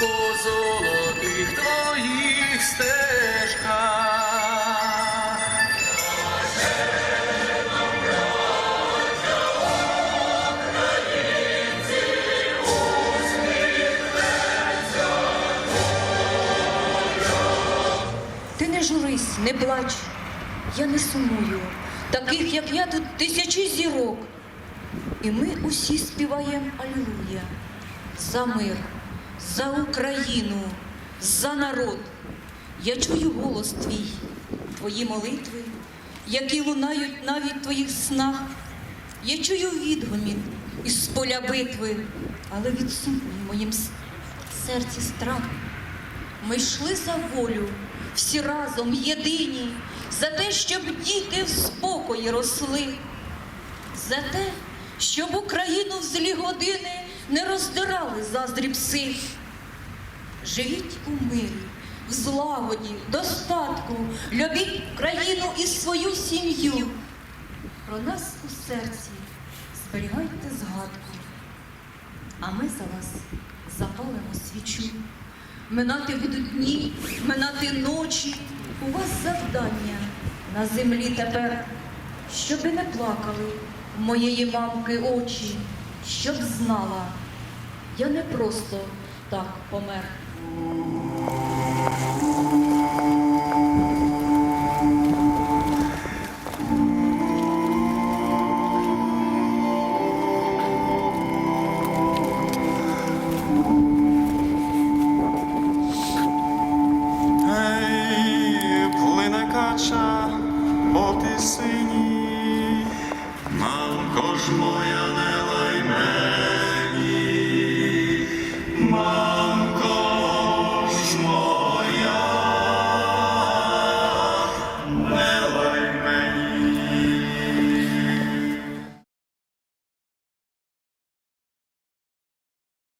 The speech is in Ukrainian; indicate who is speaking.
Speaker 1: по золотих твоїх стежках.
Speaker 2: Ти не журись, не плач, я не сумую. Таких, як я, тут тисячі зірок. І ми усі співаємо Алілуя за мир, за Україну, за народ. Я чую голос твій, твої молитви, які лунають навіть в твоїх снах. Я чую відгомін із поля битви, але відсутній моїм серці страх. Ми йшли за волю, всі разом єдині, за те, щоб діти в спокої росли, за те, щоб Україну в злі години не роздирали заздрі пси. Живіть у мирі, в злагоді, достатку, любіть країну і свою сім'ю. Про нас у серці зберігайте згадку, а ми за вас запалимо свічу. Минати будуть дні, минати ночі. У вас завдання на землі тепер, щоби не плакали моєї мамки очі, щоб знала, я не просто так помер.
Speaker 3: Ти сині мамко ж моя не лай мені.